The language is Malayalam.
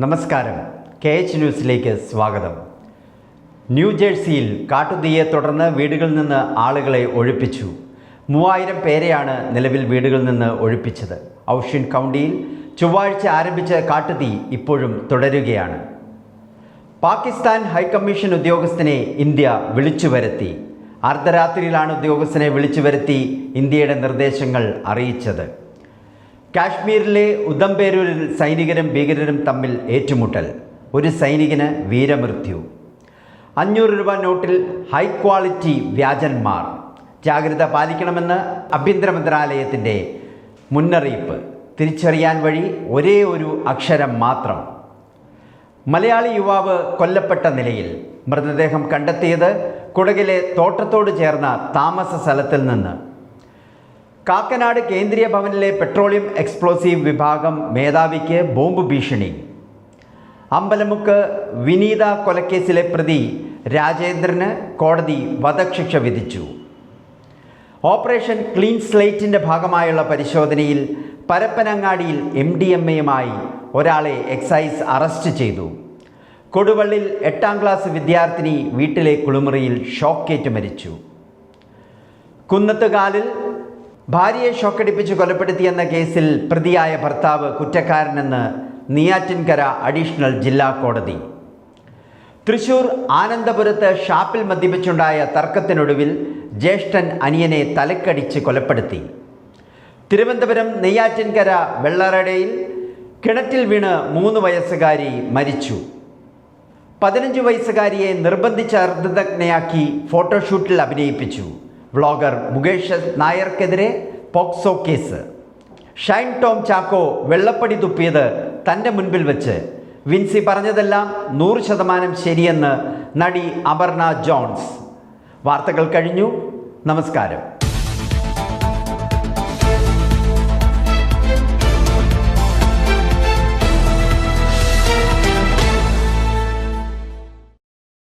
നമസ്കാരം. കെ എച്ച് ന്യൂസിലേക്ക് സ്വാഗതം. ന്യൂജേഴ്സിയിൽ കാട്ടുതീയെ തുടർന്ന് വീടുകളിൽ നിന്ന് ആളുകളെ ഒഴിപ്പിച്ചു. മൂവായിരം പേരെയാണ് നിലവിൽ വീടുകളിൽ നിന്ന് ഒഴിപ്പിച്ചത്. ഔഷ്യൻ കൗണ്ടിയിൽ ചൊവ്വാഴ്ച ആരംഭിച്ച കാട്ടുതീ ഇപ്പോഴും തുടരുകയാണ്. പാകിസ്ഥാൻ ഹൈക്കമ്മീഷൻ ഉദ്യോഗസ്ഥനെ ഇന്ത്യ വിളിച്ചു വരുത്തി. അർദ്ധരാത്രിയിലാണ് ഉദ്യോഗസ്ഥനെ വിളിച്ചു വരുത്തി ഇന്ത്യയുടെ നിർദ്ദേശങ്ങൾ അറിയിച്ചത്. കാശ്മീരിലെ ഉദംപേരൂരിൽ സൈനികരും ഭീകരരും തമ്മിൽ ഏറ്റുമുട്ടൽ. ഒരു സൈനികന് വീരമൃത്യു. അഞ്ഞൂറ് രൂപ നോട്ടിൽ ഹൈ ക്വാളിറ്റി വ്യാജന്മാർ. ജാഗ്രത പാലിക്കണമെന്ന് ആഭ്യന്തര മന്ത്രാലയത്തിന്റെ മുന്നറിയിപ്പ്. തിരിച്ചറിയാൻ വഴി ഒരേ ഒരു അക്ഷരം മാത്രം. മലയാളി യുവാവ് കൊല്ലപ്പെട്ട നിലയിൽ മൃതദേഹം കണ്ടെത്തിയത് കുടകിലെ തോട്ടത്തോട് ചേർന്ന താമസ സ്ഥലത്തിൽ നിന്ന്. കാക്കനാട് കേന്ദ്രീയ ഭവനിലെ പെട്രോളിയം എക്സ്പ്ലോസീവ് വിഭാഗം മേധാവിക്ക് ബോംബ് ഭീഷണി. അമ്പലമുക്ക് വിനീത കൊലക്കേസിലെ പ്രതി രാജേന്ദ്രന് കോടതി വധശിക്ഷ വിധിച്ചു. ഓപ്പറേഷൻ ക്ലീൻ സ്ലേറ്റിന്റെ ഭാഗമായുള്ള പരിശോധനയിൽ പരപ്പനങ്ങാടിയിൽ എം ഡി എം എയുമായി ഒരാളെ എക്സൈസ് അറസ്റ്റ് ചെയ്തു. കൊടുവള്ളിൽ എട്ടാം ക്ലാസ് വിദ്യാർത്ഥിനി വീട്ടിലെ കുളിമുറിയിൽ ഷോക്കേറ്റ് മരിച്ചു. കുന്നത്തുകാലിൽ ഭാര്യയെ ഷോക്കടിപ്പിച്ച് കൊലപ്പെടുത്തിയെന്ന കേസിൽ പ്രതിയായ ഭർത്താവ് കുറ്റക്കാരനെന്ന് നെയ്യാറ്റിൻകര അഡീഷണൽ ജില്ലാ കോടതി. തൃശൂർ ആനന്ദപുരത്ത് ഷാപ്പിൽ മദ്യപിച്ചുണ്ടായ തർക്കത്തിനൊടുവിൽ ജ്യേഷ്ഠൻ അനിയനെ തലക്കടിച്ച് കൊലപ്പെടുത്തി. തിരുവനന്തപുരം നെയ്യാറ്റിൻകര വെള്ളറടയിൽ കിണറ്റിൽ വീണ് മൂന്ന് വയസ്സുകാരി മരിച്ചു. പതിനഞ്ച് വയസ്സുകാരിയെ നിർബന്ധിച്ച അർദ്ധതജ്ഞയാക്കി ഫോട്ടോഷൂട്ടിൽ അഭിനയിപ്പിച്ചു. വ്ളോഗർ മുകേഷ് നായർക്കെതിരെ പോക്സോ കേസ്. ഷൈൻ ടോം ചാക്കോ വെള്ളപ്പടി തുപ്പിയത് തന്റെ മുൻപിൽ വെച്ച്. വിൻസി പറഞ്ഞതെല്ലാം നൂറ് ശതമാനം ശരിയെന്ന് നടി അപർണ ജോൺസ്. വാർത്തകൾ കഴിഞ്ഞു. നമസ്കാരം.